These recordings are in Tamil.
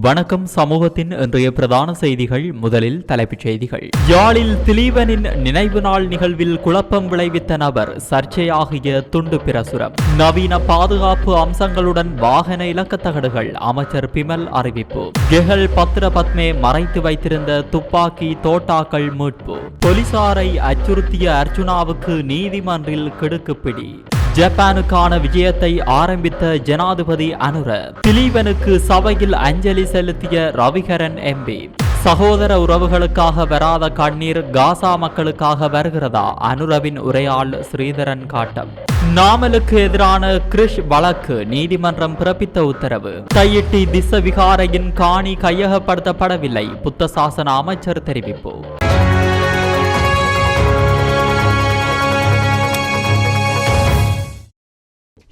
வணக்கம் சமூகத்தின் இன்றைய பிரதான செய்திகள் முதலில் தலைப்புச் செய்திகள். யாழில் திலீபனின் நினைவு நாள் நிகழ்வில் குழப்பம் விளைவித்த நபர் சர்ச்சையாகிய துண்டு பிரசுரம். நவீன பாதுகாப்பு அம்சங்களுடன் வாகன இலக்கத்தகடுகள் அமைச்சர் பிமல் அறிவிப்பு. கெஹல் பத்ரபத்மே மறைத்து வைத்திருந்த துப்பாக்கி தோட்டாக்கள் மீட்பு. போலீசாரை அச்சுறுத்திய அர்ஜுனாவுக்கு நீதிமன்றில் கிடுக்குப்பிடி. ஜப்பானுக்கான விஜயத்தை ஆரம்பித்த ஜனாதிபதி அனுர திலீபனுக்கு சபையில் அஞ்சலி செலுத்திய ரவிகரன் எம்பி சகோதர உறவுகளுக்காக வராத கண்ணீர் காசா மக்களுக்காக வருகிறதா? அனுரவின் உரையாள் ஸ்ரீதரன் காட்டம். நாமலுக்கு எதிரான கிரிஷ் வழக்கு நீதிமன்றம் பிறப்பித்த உத்தரவு. தையிட்டி திச விகாரையின் காணி கையகப்படுத்தப்படவில்லை புத்த சாசன அமைச்சர் தெரிவிப்பு.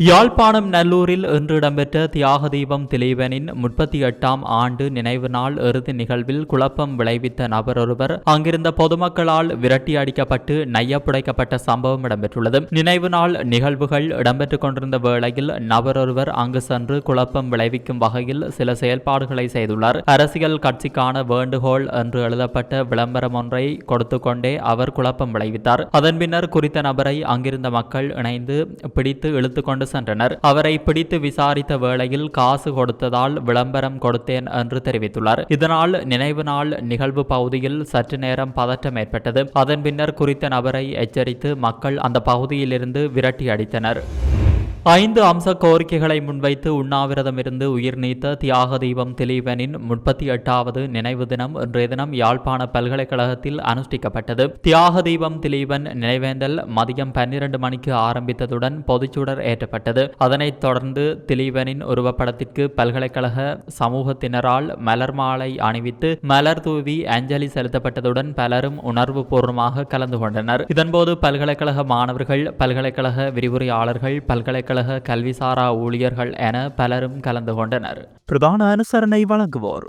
யாழ்ப்பாணம் நல்லூரில் இன்று இடம்பெற்ற தியாக தீபம் திலீபனின் முப்பத்தி எட்டாம் ஆண்டு நினைவு நாள் இறுதி நிகழ்வில் குழப்பம் விளைவித்த நபர் ஒருவர் அங்கிருந்த பொதுமக்களால் விரட்டி அடிக்கப்பட்டு நையப்புடைக்கப்பட்ட சம்பவம் இடம்பெற்றுள்ளது. நினைவு நாள் நிகழ்வுகள் இடம்பெற்றுக் கொண்டிருந்த வேளையில் நபர் ஒருவர் அங்கு சென்று குழப்பம் விளைவிக்கும் வகையில் சில செயல்பாடுகளை செய்துள்ளார். அரசியல் கட்சிக்கான வேண்டுகோள் என்று எழுதப்பட்ட விளம்பரம் ஒன்றை கொடுத்து கொண்டே அவர் குழப்பம் விளைவித்தார். அதன் பின்னர் குறித்த நபரை அங்கிருந்த மக்கள் இணைந்து பிடித்து இழுத்துக்கொண்டு சென்றனர். அவரை பிடித்து விசாரித்த வேளையில் காசு கொடுத்ததால் விளம்பரம் கொடுத்தேன் என்று தெரிவித்துள்ளார். இதனால் நினைவு நாள் நிகழ்வு பகுதியில் சற்று நேரம் பதற்றம் ஏற்பட்டது. அதன் பின்னர் குறித்த நபரை எச்சரித்து மக்கள் அந்த பகுதியிலிருந்து விரட்டி அடித்தனர். ஐந்து அம்ச கோரிக்கைகளை முன்வைத்து உண்ணாவிரதம் இருந்து உயிர் நீத்த தியாக தீபம் திலீபனின் முப்பத்தி எட்டாவது நினைவு தினம் இன்றைய தினம் யாழ்ப்பாண பல்கலைக்கழகத்தில் அனுஷ்டிக்கப்பட்டது. தியாக தீபம் திலீபன் நினைவேந்தல் மதியம் பன்னிரண்டு மணிக்கு ஆரம்பித்ததுடன் பொதுச்சுடர் ஏற்றப்பட்டது. அதனைத் தொடர்ந்து திலீபனின் உருவப்படத்திற்கு பல்கலைக்கழக சமூகத்தினரால் மலர் மாலை அணிவித்து மலர் தூவி அஞ்சலி செலுத்தப்பட்டதுடன் பலரும் உணர்வு பூர்வமாக கலந்து கொண்டனர். இதன்போது பல்கலைக்கழக மாணவர்கள் பல்கலைக்கழக விரிவுரையாளர்கள் பல்கலைக்கழக கல்விசாரா ஊழியர்கள் என பலரும் கலந்து கொண்டனர். பிரதான அனுசரணை வழங்குவோர்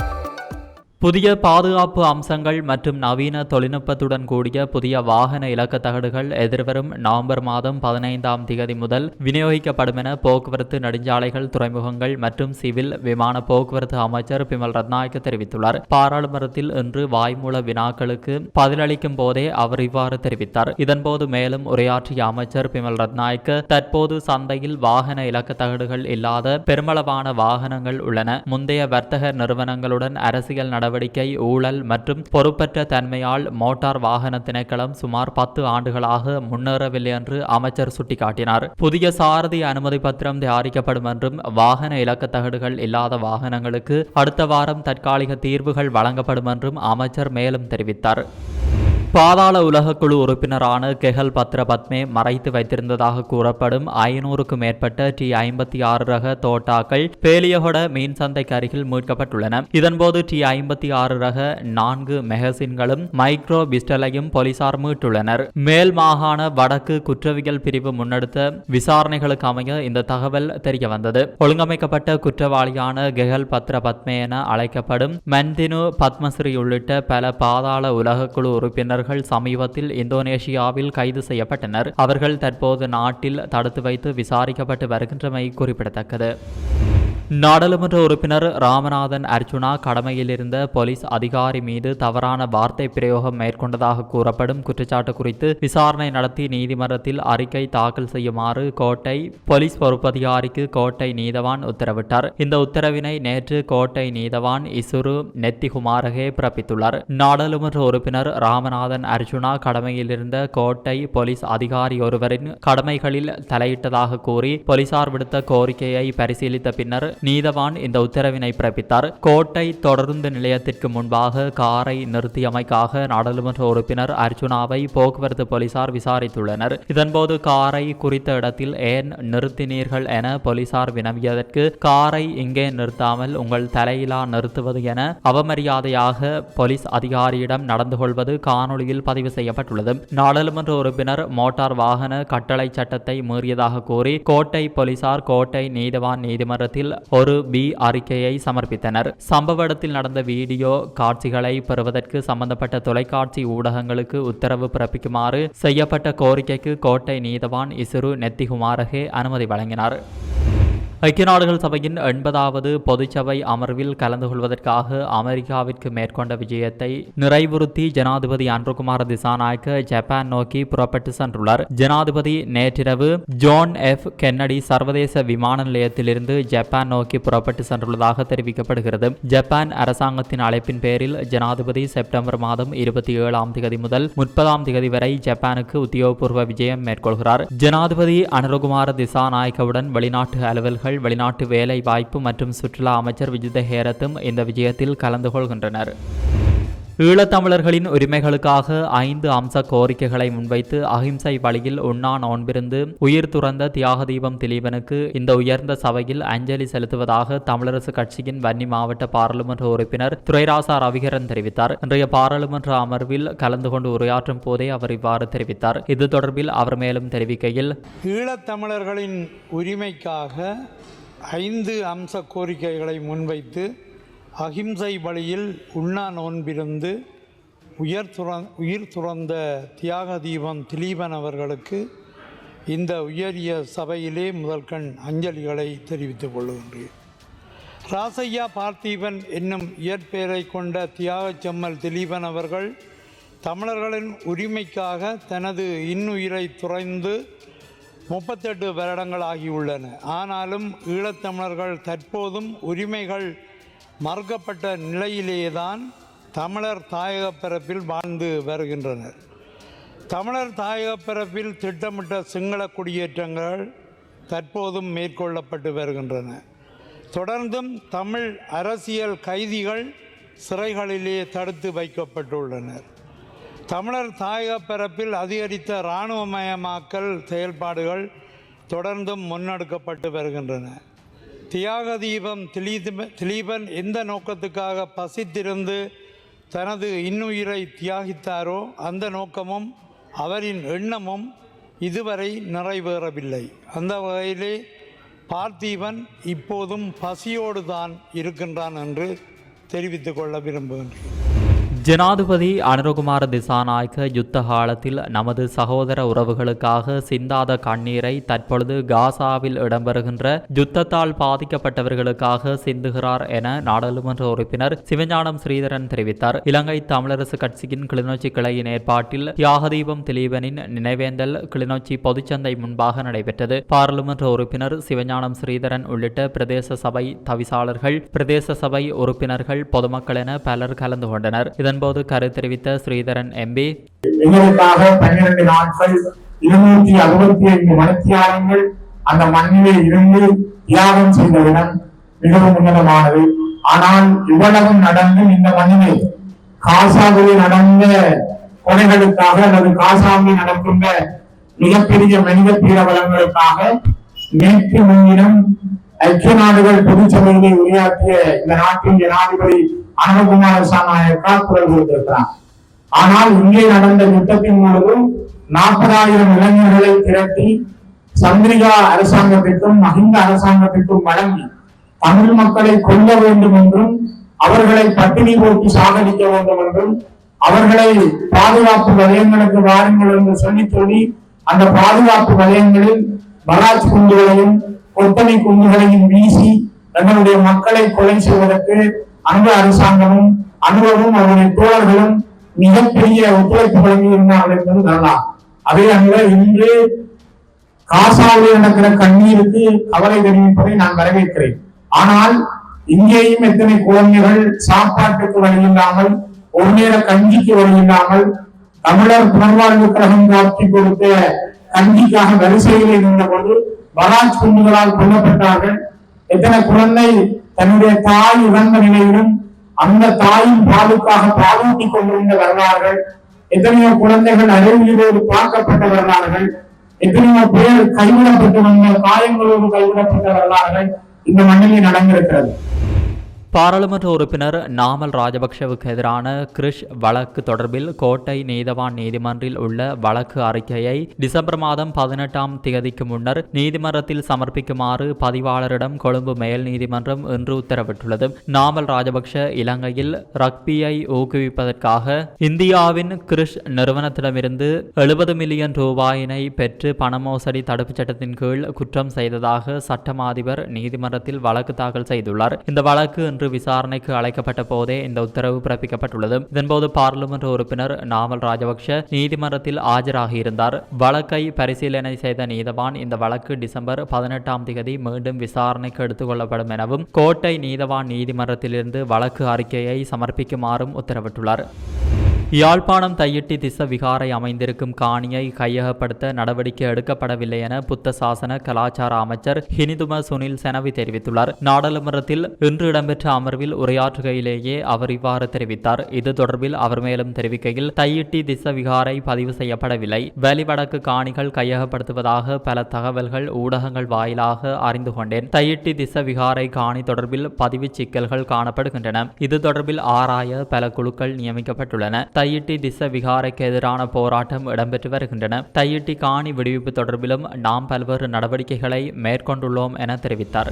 புதிய பாதுகாப்பு அம்சங்கள் மற்றும் நவீன தொழில்நுட்பத்துடன் கூடிய புதிய வாகன இலக்க தகடுகள் எதிர்வரும் நவம்பர் மாதம் பதினைந்தாம் திகதி முதல் விநியோகிக்கப்படும் என போக்குவரத்து நெடுஞ்சாலைகள் துறைமுகங்கள் மற்றும் சிவில் விமான போக்குவரத்து அமைச்சர் பிமல் ரத்நாயக்க தெரிவித்துள்ளார். பாராளுமன்றத்தில் இன்று வாய்மூல வினாக்களுக்கு பதிலளிக்கும் போதே அவர் இவ்வாறு தெரிவித்தார். இதன்போது மேலும் உரையாற்றிய அமைச்சர் பிமல் ரத்நாயக்க தற்போது சந்தையில் வாகன இலக்க தகடுகள் இல்லாத பெருமளவான வாகனங்கள் உள்ளன. முந்தைய வர்த்தக நிறுவனங்களுடன் அரசியல் நடவடிக்கை ஊழல் மற்றும் பொறுப்பற்ற தன்மையால் மோட்டார் வாகன திணைக்களம் சுமார் பத்து ஆண்டுகளாக முன்னேறவில்லை என்று அமைச்சர் சுட்டிக்காட்டினார். புதிய சாரதி அனுமதி பத்திரம் தயாரிக்கப்படும் என்றும் வாகன இலக்க தகடுகள் இல்லாத வாகனங்களுக்கு அடுத்த வாரம் தற்காலிக தீர்வுகள் வழங்கப்படும் என்றும் அமைச்சர் மேலும் தெரிவித்தார். பாதாள உலகக்குழு உறுப்பினரான கெஹல் பத்ர பத்மே மறைத்து வைத்திருந்ததாக கூறப்படும் ஐநூறுக்கும் மேற்பட்ட டி ஐம்பத்தி ஆறு ரக தோட்டாக்கள் பேலியகொட மீன் சந்தைக்கு அருகில் மீட்கப்பட்டுள்ளன. இதன்போது டி ஐம்பத்தி ஆறு ரக நான்கு மெகசின்களும் மைக்ரோ பிஸ்டலையும் போலீசார் மீட்டுள்ளனர். மேல் மாகாண வடக்கு குற்றவியல் பிரிவு முன்னெடுத்த விசாரணைகளுக்கு அமைய இந்த தகவல் தெரிய வந்தது ஒழுங்கமைக்கப்பட்ட குற்றவாளியான கெஹல் பத்ர பத்மே என அழைக்கப்படும் மந்தினு பத்மஸ்ரீ உள்ளிட்ட பல பாதாள உலகக்குழு உறுப்பினர் அவர்கள் சமீபத்தில் இந்தோனேஷியாவில் கைது செய்யப்பட்டனர். அவர்கள் தற்போது நாட்டில் தடுத்து வைத்து விசாரிக்கப்பட்டு வருகின்றமை குறிப்பிடத்தக்கது. நாடாளுமன்ற உறுப்பினர் ராமநாதன் அர்ஜுனா கடமையில் இருந்த போலீஸ் அதிகாரி மீது தவறான வார்த்தை பிரயோகம் மேற்கொண்டதாக கூறப்படும் குற்றச்சாட்டு குறித்து விசாரணை நடத்தி நீதிமன்றத்தில் அறிக்கை தாக்கல் செய்யுமாறு கோட்டை போலீஸ் பொறுப்பதிகாரிக்கு கோட்டை நீதவான் உத்தரவிட்டார். இந்த உத்தரவினை நேற்று கோட்டை நீதவான் இசுரு நெத்திகுமாரகே பிறப்பித்துள்ளார். நாடாளுமன்ற உறுப்பினர் ராமநாதன் அர்ஜுனா கடமையில் இருந்த கோட்டை போலீஸ் அதிகாரி ஒருவரின் கடமைகளில் தலையிட்டதாக கூறி போலீசார் விடுத்த கோரிக்கையை பரிசீலித்த பின்னர் நீதவான் இந்த உத்தரவினை பிறப்பித்தார். கோட்டை தொடருந்து நிலையத்திற்கு முன்பாக காரை நிறுத்தியமைக்காக நாடாளுமன்ற உறுப்பினர் அர்ஜுனாவை போக்குவரத்து போலீசார் விசாரித்துள்ளனர். இதன்போது காரை குறித்த இடத்தில் ஏன் நிறுத்தினீர்கள் என போலீசார் வினவியதற்கு காரை இங்கே நிறுத்தாமல் உங்கள் தலையிலா நிறுத்துவது என அவமரியாதையாக போலீஸ் அதிகாரியிடம் நடந்து கொள்வது காணொளியில் பதிவு செய்யப்பட்டுள்ளது. நாடாளுமன்ற உறுப்பினர் மோட்டார் வாகன கட்டளை சட்டத்தை மீறியதாக கூறி கோட்டை போலீசார் கோட்டை நீதவான் நீதிமன்றத்தில் ஒரு பி அறிக்கையை சமர்ப்பித்தனர். சம்பவ இடத்தில் நடந்த வீடியோ காட்சிகளை பெறுவதற்கு சம்பந்தப்பட்ட தொலைக்காட்சி ஊடகங்களுக்கு உத்தரவு பிறப்பிக்குமாறு செய்யப்பட்ட கோரிக்கைக்கு கோட்டை நீதவான் இசுரு நெத்திகுமாரகே அனுமதி வழங்கினார். ஐக்கிய நாடுகள் சபையின் எண்பதாவது பொதுச்சபை அமர்வில் கலந்து கொள்வதற்காக அமெரிக்காவிற்கு மேற்கொண்ட விஜயத்தை நிறைவுறுத்தி ஜனாதிபதி அன்ருகுமார் திசாநாயக்க ஜப்பான் நோக்கி புறப்பட்டு சென்றுள்ளார். ஜனாதிபதி நேற்றிரவு ஜோன் எஃப் கென்னடி சர்வதேச விமான நிலையத்திலிருந்து ஜப்பான் நோக்கி புறப்பட்டு சென்றுள்ளதாக தெரிவிக்கப்படுகிறது. ஜப்பான் அரசாங்கத்தின் அழைப்பின் பேரில் ஜனாதிபதி செப்டம்பர் மாதம் இருபத்தி ஏழாம் தேதி முதல் முப்பதாம் தேதி வரை ஜப்பானுக்கு உத்தியோகபூர்வ விஜயம் மேற்கொள்கிறார். ஜனாதிபதி அனுரகுமார திசாநாயக்கவுடன் வெளிநாட்டு அலுவல்கள் வெளிநாட்டு வேலை வாய்ப்பு மற்றும் சுற்றுலா அமைச்சர் விஜித ஹேரத்தும் இந்த விஜயத்தில் கலந்து கொள்கின்றனர். ஈழத்தமிழர்களின் உரிமைகளுக்காக ஐந்து அம்ச கோரிக்கைகளை முன்வைத்து அகிம்சை வழியில் உண்ணா நோன்பிருந்து உயிர் துறந்த தியாகதீபம் திலீபனுக்கு இந்த உயர்ந்த சபையில் அஞ்சலி செலுத்துவதாக தமிழரசு கட்சியின் வன்னி மாவட்ட பாராளுமன்ற உறுப்பினர் துரைராசா ரவிகரன் தெரிவித்தார். இன்றைய பாராளுமன்ற அமர்வில் கலந்து கொண்டு உரையாற்றும் போதே அவர் இவ்வாறு தெரிவித்தார். இது தொடர்பில் அவர் மேலும் தெரிவிக்கையில் ஈழத்தமிழர்களின் உரிமைக்காக ஐந்து அம்ச கோரிக்கைகளை முன்வைத்து அகிம்சை வழியில் உண்ணா நோன்பிருந்து உயர் துற உயிர் துறந்த தியாக தீபம் திலீபன் அவர்களுக்கு இந்த உயரிய சபையிலே முதல்கண் அஞ்சலிகளை தெரிவித்துக் கொள்கின்றேன் ராசையா பார்த்திபன் என்னும் இயற்பெயரை கொண்ட தியாகச் செம்மல் திலீபன் அவர்கள் தமிழர்களின் உரிமைக்காக தனது இன்னுயிரை துறைந்து முப்பத்தெட்டு வருடங்கள் ஆகியுள்ளன. ஆனாலும் ஈழத்தமிழர்கள் தற்போதும் உரிமைகள் மறுக்கப்பட்ட நிலையிலேயே தான் தமிழர் தாயக பிறப்பில் வாழ்ந்து வருகின்றனர். தமிழர் தாயகப் பிறப்பில் திட்டமிட்ட சிங்கள குடியேற்றங்கள் தற்போதும் மேற்கொள்ளப்பட்டு வருகின்றன. தொடர்ந்தும் தமிழ் அரசியல் கைதிகள் சிறைகளிலே தடுத்து வைக்கப்பட்டுள்ளனர். தமிழர் தாயக பரப்பில் அதிகரித்த இராணுவமயமாக்கல் செயல்பாடுகள் தொடர்ந்தும் முன்னெடுக்கப்பட்டு வருகின்றன. தியாக தீபம் திலீபன் எந்த நோக்கத்துக்காக பசித்திருந்து தனது இன்னுயிரை தியாகித்தாரோ அந்த நோக்கமும் அவரின் எண்ணமும் இதுவரை நிறைவேறவில்லை. அந்த வகையிலே பார்த்தீபன் இப்போதும் பசியோடு தான் இருக்கின்றான் என்று தெரிவித்து கொள்ள விரும்புகின்றேன். ஜனாதிபதி அனுரகுமார திசாநாயக்க யுத்த காலத்தில் நமது சகோதர உறவுகளுக்காக சிந்தாத கண்ணீரை தற்பொழுது காசாவில் இடம்பெறுகின்ற யுத்தத்தால் பாதிக்கப்பட்டவர்களுக்காக சிந்துகிறார் என நாடாளுமன்ற உறுப்பினர் சிவஞானம் ஸ்ரீதரன் தெரிவித்தார். இலங்கை தமிழரசு கட்சியின் கிளிநொச்சி கிளையின் ஏற்பாட்டில் தியாகதீபம் திலீபனின் நினைவேந்தல் கிளிநொச்சி பொதுச்சந்தை முன்பாக நடைபெற்றது. பாராளுமன்ற உறுப்பினர் சிவஞானம் ஸ்ரீதரன் உள்ளிட்ட பிரதேச சபை தவிசாளர்கள் பிரதேச சபை உறுப்பினர்கள் பொதுமக்கள் என பலர் கலந்து கொண்டனர். இதன்போது கரு தெரிவித்த ஸ்ரீதரன் எம்பி எங்களுக்காக பன்னிரண்டு நாட்கள் இருநூற்றி அறுபத்தி ஐந்து மணித்தியாலங்கள் அந்த மண்ணிலே இருந்து தியாகம் செய்த இடம் மிகவும் உன்னதமானது. ஆனால் இவ்வளவும் நடந்தும் இந்த மண்ணிலே காசாவிலே நடந்த கொலைகளுக்காக அல்லது காசாவில் நடக்கின்ற மிகப்பெரிய மனித பீரவலங்களுக்காக நேற்று முன்தினம் ஐக்கிய நாடுகள் பொதுச்சபையிலே உரையாற்றிய இந்த நாட்டின் ஜனாதிபதி அனந்தகுமார சாநாயக்கா குரல் கொடுத்திருக்கிறார். ஆனால் இங்கே நடந்த யுத்தத்தின் மூலமும் நாற்பதாயிரம் இளைஞர்களை திரட்டி சந்திரிகா அரசாங்கத்திற்கும் மஹிந்த அரசாங்கத்திற்கும் வழங்கி தமிழ் மக்களை கொல்ல வேண்டும் என்றும் அவர்களை பட்டினி போக்கி சாகடிக்க வேண்டும் என்றும் அவர்களை பாதுகாப்பு வலயங்களுக்கு வாருங்கள் என்று சொல்லி சொல்லி அந்த பாதுகாப்பு வலயங்களில் பராஜ் குண்டுகளையும் கொத்தனை குண்டுகளையும் வீசி தங்களுடைய மக்களை கொலை செய்வதற்கு அந்த அரசாங்கமும் அனுபவமும் அவருடைய தோழர்களும் மிகப்பெரிய ஒத்துழைப்பு வழங்கியிருந்தார்கள் என்பது வரலாம் அதே அங்க இன்று காசாவில் நடக்கிற கண்ணீருக்கு கவலை தெரிவிப்பதை நான் வரவேற்கிறேன். ஆனால் இங்கேயும் எத்தனை குழந்தைகள் சாப்பாட்டுக்கு வழியில்லாமல் ஒரு நேர கஞ்சிக்கு வழியில்லாமல் தமிழர் புனர்வாழ்வு கழகம் காட்சி கொடுத்த கஞ்சிக்காக வரிசையில் இருந்த இருந்தபோது பராஜ் குண்டுகளால் கொல்லப்பட்டார்கள். எத்தனை குழந்தை தன்னுடைய தாய் இறந்த நிலையிலும் அந்த தாயின் பாலுக்காக பாலூட்டிக் கொண்டிருந்த வரலாறுகள் எத்தனையோ குழந்தைகள் அறிவியலோடு பார்க்கப்பட்ட வரலாறுகள் எத்தனையோ பேர் கைவிடப்பட்டு வந்த காயங்களோடு கைவிடப்பட்ட வரலாறுகள் இந்த மண்ணிலே நடந்திருக்கிறது. பாராளுமன்ற உறுப்பினர் நாமல் ராஜபக்ஷவுக்கு எதிரான கிரிஷ் வழக்கு தொடர்பில் கோட்டை நீதவான் நீதிமன்றில் உள்ள வழக்கு அறிக்கையை டிசம்பர் மாதம் பதினெட்டாம் தேதிக்கு முன்னர் நீதிமன்றத்தில் சமர்ப்பிக்குமாறு பதிவாளரிடம் கொழும்பு மேல் நீதிமன்றம் இன்று உத்தரவிட்டுள்ளது. நாமல் ராஜபக்ஷ இலங்கையில் ரக்பியை ஊக்குவிப்பதற்காக இந்தியாவின் கிரிஷ் நிறுவனத்திடமிருந்து எழுபது மில்லியன் ரூபாயினை பெற்று பணமோசடி தடுப்புச் சட்டத்தின் கீழ் குற்றம் செய்ததாக சட்டமா அதிபர் நீதிமன்றத்தில் வழக்கு தாக்கல் செய்துள்ளார். இந்த வழக்கு இன்று விசாரணைக்கு அழைக்கப்பட்ட போதே இந்த உத்தரவு பிறப்பிக்கப்பட்டுள்ளது. இதன்போது பாராளுமன்ற உறுப்பினர் நாமல் ராஜபக்ஷ நீதிமன்றத்தில் ஆஜராகியிருந்தார் வழக்கை பரிசீலனை செய்த நீதவான் இந்த வழக்கு டிசம்பர் பதினெட்டாம் தேதி மீண்டும் விசாரணைக்கு எடுத்துக் கொள்ளப்படும் எனவும் கோட்டை நீதவான் நீதிமன்றத்திலிருந்து வழக்கு அறிக்கையை சமர்ப்பிக்குமாறும் உத்தரவிட்டுள்ளார். யாழ்ப்பாணம் தையிட்டி திச விகாரை அமைந்திருக்கும் காணியை கையகப்படுத்த நடவடிக்கை எடுக்கப்படவில்லை என புத்த சாசன கலாச்சார அமைச்சர் ஹினிதும சுனில் செனவி தெரிவித்துள்ளார். நாடாளுமன்றத்தில் இன்று இடம்பெற்ற அமர்வில் உரையாற்றுகையிலேயே அவர் இவ்வாறு தெரிவித்தார். இது தொடர்பில் அவர் மேலும் தெரிவிக்கையில் தையிட்டி திச விகாரை பதிவு செய்யப்படவில்லை. வெளிவடக்கு காணிகள் கையகப்படுத்துவதாக பல தகவல்கள் ஊடகங்கள் வாயிலாக அறிந்து கொண்டேன். தையிட்டி திச விகாரை காணி தொடர்பில் பதிவு சிக்கல்கள் காணப்படுகின்றன. இது தொடர்பில் ஆராய பல குழுக்கள் நியமிக்கப்பட்டுள்ளன. தையிட்டி திச விகாரைக்கு எதிரான போராட்டம் இடம்பெற்று வருகின்றன. தையிட்டி காணி விடுவிப்பு தொடர்பிலும் நாம் பல்வேறு நடவடிக்கைகளை மேற்கொண்டுள்ளோம் என தெரிவித்தார்.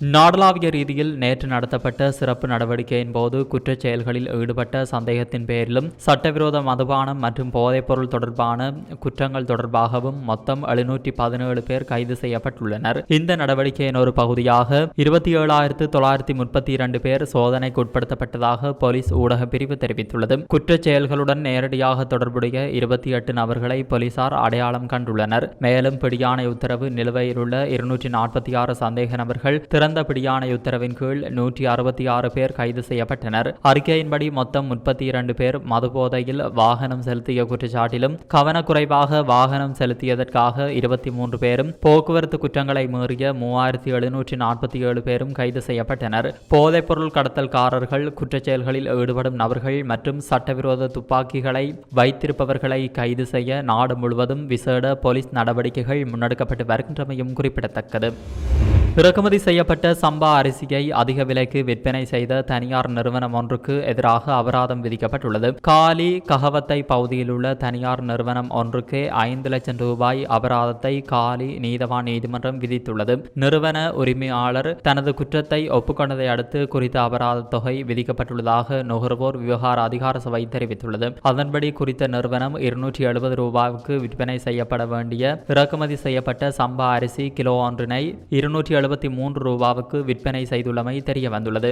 நாடளாவிய ரீதியில் நேற்று நடத்தப்பட்ட சிறப்பு நடவடிக்கையின் போது குற்றச் செயல்களில் ஈடுபட்ட சந்தேகத்தின் பேரிலும் சட்டவிரோத மதுபானம் மற்றும் போதைப்பொருள் தொடர்பான குற்றங்கள் தொடர்பாகவும் மொத்தம் எழுநூற்றி பதினேழு பேர் கைது செய்யப்பட்டுள்ளனர். இந்த நடவடிக்கையின் ஒரு பகுதியாக இருபத்தி ஏழாயிரத்து தொள்ளாயிரத்தி முப்பத்தி இரண்டு பேர் சோதனைக்கு உட்படுத்தப்பட்டதாக போலீஸ் ஊடக பிரிவு தெரிவித்துள்ளது. குற்றச் செயல்களுடன் நேரடியாக தொடர்புடைய இருபத்தி எட்டு நபர்களை போலீசார் அடையாளம் கண்டுள்ளனர். மேலும் பிடியான உத்தரவு நிலுவையில் உள்ள இருநூற்றி நாற்பத்தி ஆறு சந்தேக நபர்கள் திரு திறந்தபடியான உத்தரவின் கீழ் நூற்றி அறுபத்தி ஆறு பேர் கைது செய்யப்பட்டனர். அறிக்கையின்படி மொத்தம் முப்பத்தி இரண்டு பேர் மதுபோதையில் வாகனம் செலுத்திய குற்றச்சாட்டிலும் கவனக்குறைவாக வாகனம் செலுத்தியதற்காக இருபத்தி மூன்று பேரும் போக்குவரத்து குற்றங்களை மீறிய மூவாயிரத்தி எழுநூற்றி நாற்பத்தி ஏழு பேரும் கைது செய்யப்பட்டனர். போதைப்பொருள் கடத்தல்காரர்கள் குற்றச்செயல்களில் ஈடுபடும் நபர்கள் மற்றும் சட்டவிரோத துப்பாக்கிகளை வைத்திருப்பவர்களை கைது செய்ய நாடு முழுவதும் விசேட போலீஸ் நடவடிக்கைகள் முன்னெடுக்கப்பட்டு வருகின்றமையும் குறிப்பிடத்தக்கது. இறக்குமதி செய்யப்பட்ட சம்பா அரிசியை அதிக விலைக்கு விற்பனை செய்த தனியார் நிறுவனம் ஒன்றுக்கு எதிராக அபராதம் விதிக்கப்பட்டுள்ளது. காலி ககவத்தை பகுதியில் உள்ள தனியார் நிறுவனம் ஒன்றுக்கு ஐந்து லட்சம் ரூபாய் அபராதத்தை காலி நீதவான் நீதிமன்றம் விதித்துள்ளது. நிறுவன உரிமையாளர் தனது குற்றத்தை ஒப்புக்கொண்டதை அடுத்து குறித்த அபராத தொகை விதிக்கப்பட்டுள்ளதாக நுகர்வோர் விவகார அதிகார சபை தெரிவித்துள்ளது. அதன்படி குறித்த நிறுவனம் இருநூற்றி எழுபது ரூபாய்க்கு விற்பனை செய்யப்பட வேண்டிய இறக்குமதி செய்யப்பட்ட சம்பா அரிசி கிலோ ஒன்றினை இருநூற்றி எழுபத்தி மூன்று ரூபாவுக்கு விற்பனை செய்துள்ளமை தெரிய வந்துள்ளது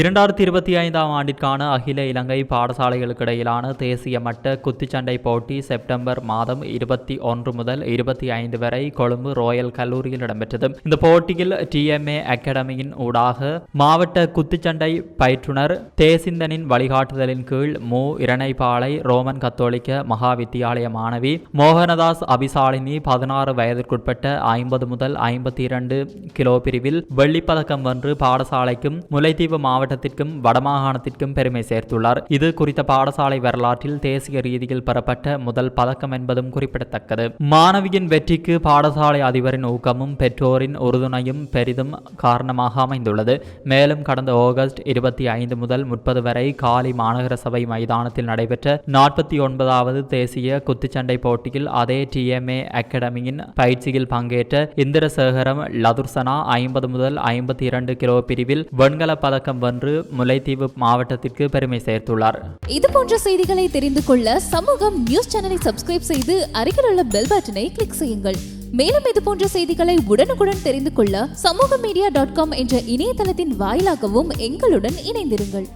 இரண்டாயிரத்தி இருபத்தி ஐந்தாம் ஆண்டிற்கான அகில இலங்கை பாடசாலைகளுக்கு இடையிலான தேசிய மட்ட குத்துச்சண்டை போட்டி செப்டம்பர் மாதம் இருபத்தி ஒன்று முதல் இருபத்தி ஐந்து வரை கொழும்பு ரோயல் கல்லூரியில் இடம்பெற்றது. இந்த போட்டியில் டிஎம்ஏ அகாடமியின் ஊடாக மாவட்ட குத்துச்சண்டை பயிற்றுனர் தேசிந்தனின் வழிகாட்டுதலின் கீழ் மு. இரணைப்பாளை ரோமன் கத்தோலிக்க மகா வித்தியாலய மாணவி மோகனதாஸ் அபிசாலினி பதினாறு வயதிற்குட்பட்ட ஐம்பது முதல் ஐம்பத்தி இரண்டு கிலோ பிரிவில் வெள்ளிப்பதக்கம் வென்று பாடசாலைக்கும் முல்லைத்தீவு மாவட்டத்திற்கும் வடமாகாணத்திற்கும் பெருமை சேர்த்துள்ளார். இது குறித்த பாடசாலை வரலாற்றில் தேசிய ரீதியில் பெறப்பட்ட முதல் பதக்கம் என்பதும் குறிப்பிடத்தக்கது. மாணவியின் வெற்றிக்கு பாடசாலை அதிபரின் ஊக்கமும் பெற்றோரின் உறுதுணையும் பெரிதும் காரணமாக அமைந்துள்ளது. மேலும் கடந்த ஆகஸ்ட் இருபத்தி ஐந்து முதல் முப்பது வரை காலி மாநகர சபை மைதானத்தில் நடைபெற்ற நாற்பத்தி ஒன்பதாவது தேசிய குத்துச்சண்டை போட்டியில் அதே டிஎம்ஏ அகாடமியின் பயிற்சியில் பங்கேற்ற இந்திரசேகரம் லதுர்சனா ஐம்பது முதல் ஐம்பத்தி இரண்டு கிலோ பிரிவில் வெண்கல பதக்கம் வென்று முல்லைத்தீவு மாவட்டத்திற்கு பெருமை சேர்த்துள்ளார். இது போன்ற செய்திகளை தெரிந்து கொள்ள சமூகம் நியூஸ் சேனலை சப்ஸ்கிரைப் செய்து அருகில் உள்ள பெல் பட்டனை கிளிக் செய்யுங்கள். மேலும் இது போன்ற செய்திகளை உடனுக்குடன் தெரிந்து கொள்ள சமூக மீடியா டாட் காம் என்ற இணையதளத்தின் வாயிலாகவும் எங்களுடன் இணைந்திருங்கள்.